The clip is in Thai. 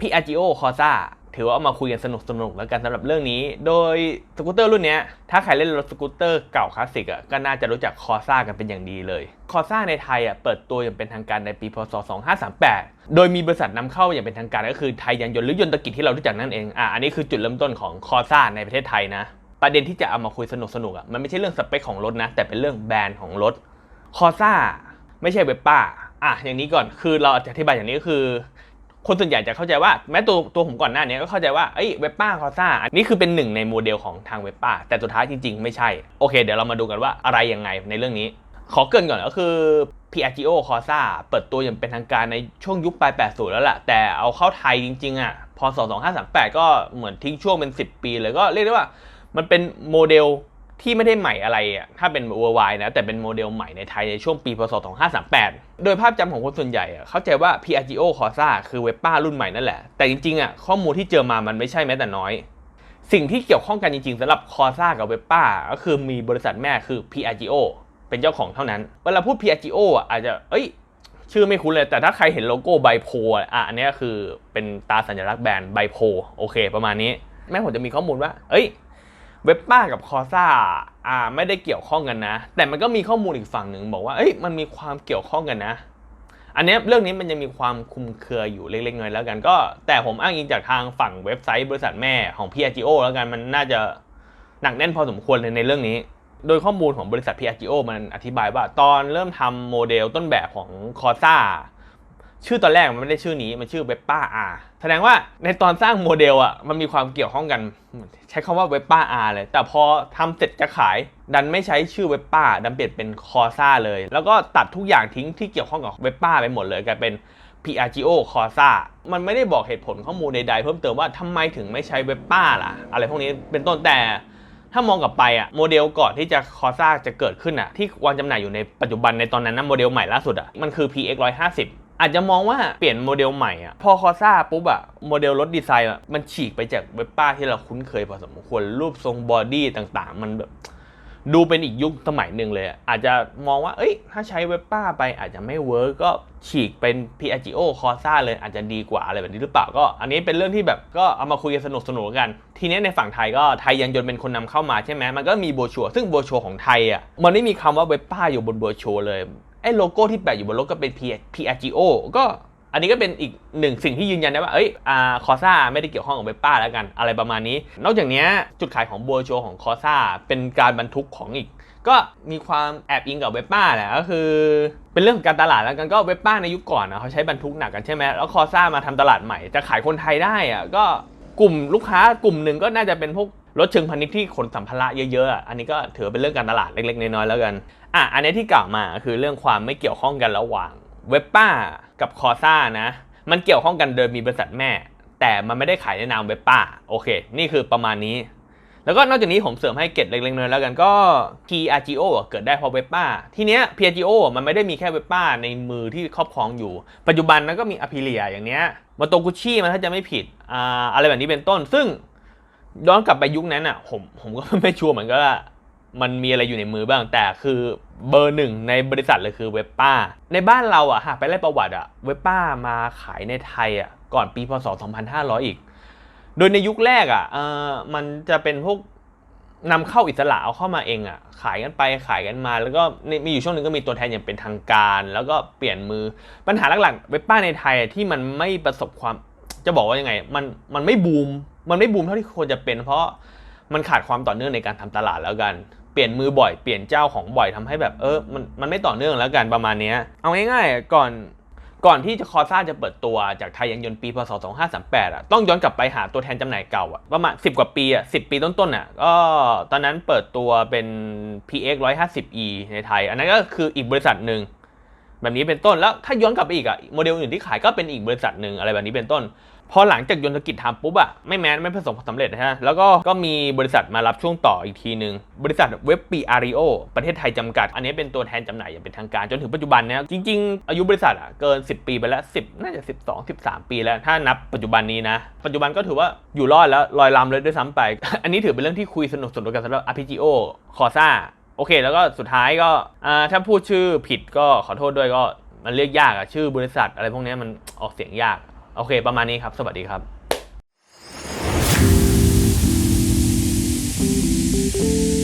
Piaggio Corsa ถือว่าเอามาคุยกันสนุกสนุกแล้วกันสำหรับเรื่องนี้ โดยสกูตเตอร์รุ่นนี้ถ้าใครเล่นรถสกูตเตอร์เก่าคลาสสิกอะก็น่าจะรู้จัก Corsa กันเป็นอย่างดีเลย Corsa ในไทยอะเปิดตัวอย่างเป็นทางการในปีพศ 2538 โดยมีบริษัทนำเข้าอย่างเป็นทางการก็คือไทยยานยนต์หรือยนตกิจที่เรารู้จักนั่นเองอะอันนี้คือจุดเริ่มต้นของ Corsa ในประเทศไทยนะ ประเด็นที่จะเอามาคุยสนุกสนุกอะมันไม่ใช่เรื่องสเปคของรถนะแต่เป็นเรื่องแบรนด์ของรถคอซ่าไม่ใช่เวปป้าอะอย่างนี้ก่อนคือเราจะอธิบายอย่างนี้ก็คือ คนส่วนใหญ่จะเข้าใจว่าแม้ตัวตัวผมก่อนหน้านี้ก็เข้าใจว่าเอ้ยเวปป้าคอซ่าอันนี้คือเป็นหนึ่งในโมเดลของทางเวปป้าแต่สุดท้ายจริงๆไม่ใช่โอเค เดี๋ยวเรามาดูกันว่าอะไรยังไงในเรื่องนี้ขอเกินก่อนก็คือ Piaggio Corsa เปิดตัวอย่างเป็นทางการในช่วงยุคปลาย 80 แล้วแหละแต่เอาเข้าไทยจริงๆ อะพศ2538 ก็เหมือนทิ้งช่วงเป็น 10 ปีเลยก็เรียกได้ว่า มันเป็นโมเดล ที่ไม่ได้ใหม่อะไรอะถ้าเป็น worldwide นะแต่เป็นโมเดลใหม่ในไทยในช่วงปีพศ 2538 โดยภาพจำของคนส่วนใหญ่อะเข้าใจว่า Piaggio Corsa คือเวปป้ารุ่นใหม่นั่นแหละ แต่จริงๆอะข้อมูลที่เจอมามันไม่ใช่แม้แต่น้อย สิ่งที่เกี่ยวข้องกันจริงๆสำหรับ Corsa กับเวปป้าก็คือมีบริษัทแม่คือ Piaggio เป็นเจ้าของเท่านั้น เวลาพูด Piaggio อะอาจจะเอ้ยชื่อไม่คุ้นเลย แต่ถ้าใครเห็นโลโก้ไบโพอะอันนี้คือเป็นตราสัญลักษณ์แบรนด์ไบโพโอเค ประมาณนี้ แม่ผมจะมีข้อมูลว่า เอ้ย เว็บป้ากับคอซ่าอ่าไม่ได้เกี่ยวข้องกันนะ แต่มันก็มีข้อมูลอีกฝั่งหนึ่งบอกว่าเอ้ยมันมีความเกี่ยวข้องกันนะ อันนี้เรื่องนี้มันยังมีความคุมเครืออยู่เล็กๆน้อยๆแล้วกันก็ แต่ผมอ้างอิงจากทางฝั่งเว็บไซต์บริษัทแม่ของ Piaggio แล้วกันมันน่าจะหนักแน่นพอสมควรเลยในเรื่องนี้ โดยข้อมูลของบริษัท Piaggio มันอธิบายว่าตอนเริ่มทำโมเดลต้นแบบของ Corsa ชื่อตอนแรกมันไม่ได้ชื่อนี้มันชื่อเวปป้าอา ดงว่าในตอนสร้างโมเดลอะมันมีความเกี่ยวข้องกัน ใช้คำว่าเวปป้าอาเลย แต่พอทำเสร็จจะขาย ดันไม่ใช้ชื่อเวปป้าดันเปลี่ยนเป็นคอซ่าเลย แล้วก็ตัดทุกอย่างทิ้งที่เกี่ยวข้องกับเวปป้าไปหมดเลยกลายเป็น Piaggio Corsa มันไม่ได้บอกเหตุผลข้อมูลใดๆเพิ่มเติมว่าทำไมถึงไม่ใช้เวปป้าล่ะ อะไรพวกนี้เป็นต้นแต่ถ้ามองกลับไปอะโมเดลก่อนที่จะคอซ่าจะเกิดขึ้นอะที่วางจำหน่ายอยู่ในปัจจุบันในตอนนั้นนะโมเดลใหม่ล่าสุดอะมันคือ PX 150 อาจจะมองว่าเปลี่ยนโมเดลใหม่อะพอคอซ่าปุ๊บอะโมเดลรถดีไซน์อะมันฉีกไปจากเวปป้าที่เราคุ้นเคยพอสมควรรูปทรงบอดี้ต่างๆ มันแบบดูเป็นอีกยุคสมัยหนึ่งเลยอะอาจจะมองว่า เอ้ย ถ้าใช้เว็บป้าไปอาจจะไม่เวิร์กก็ฉีกเป็น Piaggio Corsa เลยอาจจะดีกว่าอะไรแบบนี้หรือเปล่าก็ อันนี้เป็นเรื่องที่แบบก็เอามาคุยกันสนุกสนุกๆกัน ทีนี้ในฝั่งไทยก็ไทยยานยนต์เป็นคนนำเข้ามาใช่ไหมมันก็มีโบชัวซึ่งโบชัวของไทยอะมันไม่มีคำว่าเว็บป้าอยู่บนโบชัวเลย อ้โลโก้ที่แปะอยู่บนรถก็เป็น Piaggio ก็อันนี้ก็เป็นอีกหนึ่งสิ่งที่ยืนยันได้ว่า เอ้ยอ่าคอซ่าไม่ได้เกี่ยวข้องกับเว็บป้าแล้วกัน อะไรประมาณนี้ นอกจากนี้จุดขายของบัวโชของคอซ่าเป็นการบรรทุกของอีก ก็มีความแอบอิงกับเว็บป้าแหละก็คือ เป็นเรื่องของการตลาดแล้วกันก็เว็บป้าในยุคก่อนนะเขาใช้บรรทุกหนักกันใช่ไหมแล้วคอซ่ามาทำตลาดใหม่จะขายคนไทยได้อะก็กลุ่มลูกค้ากลุ่มหนึ่งก็น่าจะเป็นพวก รถเชิงพาณิชย์ที่ขนสัมภาระเยอะๆ อันนี้ก็ถือเป็นเรื่องการตลาดเล็กๆ น้อยๆ แล้วกัน อะ อันนี้ที่กล่าวมาคือเรื่องความไม่เกี่ยวข้องกันระหว่างเว็บป้ากับคอซ่านะ มันเกี่ยวข้องกันโดยมีบริษัทแม่ แต่มันไม่ได้ขายในนามเว็บป้า โอเค นี่คือประมาณนี้ แล้วก็นอกจากนี้ผมเสริมให้เกร็ดเล็กๆน้อยๆแล้วกันก็ Piaggio เกิดได้เพราะเว็บป้า ทีเนี้ย Piaggio มันไม่ได้มีแค่เว็บป้าในมือที่ครอบครองอยู่ ปัจจุบันนั้นก็มี Aprilia อย่างเนี้ยมาโตกุชิมันถ้าจะไม่ผิดอ่าอะไรแบบนี้เป็นต้น ซึ่ง ย้อนกลับไปยุคนั้นอะ ผมผมก็ไม่ชัวร์เหมือนกันว่ามันมีอะไรอยู่ในมือบ้างแต่คือเบอร์หนึ่งในบริษัทเลยคือเว็บป้า ในบ้านเราอะหากไปไล่ประวัติอะเว็บป้ามาขายในไทยอะก่อนปีพศ 2500 อีก โดยในยุคแรกอะเออมันจะเป็นพวกนำเข้าอิสระเอาเข้ามาเองอะขายกันไปขายกันมา แล้วก็มีอยู่ช่วงหนึ่งก็มีตัวแทนอย่างเป็นทางการ แล้วก็เปลี่ยนมือปัญหาหลักๆเว็บป้าในไทยอะที่มันไม่ประสบความจะบอกว่ายังไง มันมันไม่บูม มันไม่บูมเท่าที่ควรจะเป็น เพราะมันขาดความต่อเนื่องในการทำตลาดแล้วกัน เปลี่ยนมือบ่อยเปลี่ยนเจ้าของบ่อยทำให้แบบเออมันมันไม่ต่อเนื่องแล้วกันประมาณเนี้ยเอาง่ายๆก่อนก่อนที่จะคอซ่าจะเปิดตัวจากไทยยานยนต์ปีพศ 2538อะต้องย้อนกลับไปหาตัวแทนจำหน่ายเก่าอะประมาณ 10 กว่าปีอะ10 ปีต้นๆอะก็ตอนนั้นเปิดตัวเป็น PX 150E ในไทย อันนั้นก็คืออีกบริษัทหนึ่ง แบบนี้เป็นต้นแล้วถ้าย้อนกลับไปอีกอะโมเดลอื่นที่ขายก็เป็นอีกบริษัทหนึ่งอะไรแบบนี้เป็นต้น พอหลังจากยนตกิจทำปุ๊บอะไม่แม้นไม่ประสบความสำเร็จนะฮะแล้วก็ก็มีบริษัทมารับช่วงต่ออีกทีหนึ่งบริษัทเว็บปีอาริโอประเทศไทยจำกัด อันนี้เป็นตัวแทนจำหน่ายอย่างเป็นทางการจนถึงปัจจุบันเนี้ยจริง ๆ อายุบริษัทอะเกิน 10 ปีไปแล้ว 10 น่าจะ 12 13 ปีแล้วถ้านับปัจจุบันนี้นะปัจจุบันก็ถือว่าอยู่รอดแล้วลอยลำเลยด้วยซ้ำไป อันนี้ถือเป็นเรื่องที่คุยสนุกสนุกกันสำหรับ Arpeggio Corsa โอเค แล้วก็สุดท้ายก็ถ้าพูดชื่อผิดก็ขอโทษด้วยก็มันเรียกยากอะชื่อบริษัทอะไรพวกนี้มันออกเสียงยาก โอเค ประมาณนี้ครับ สวัสดีครับ「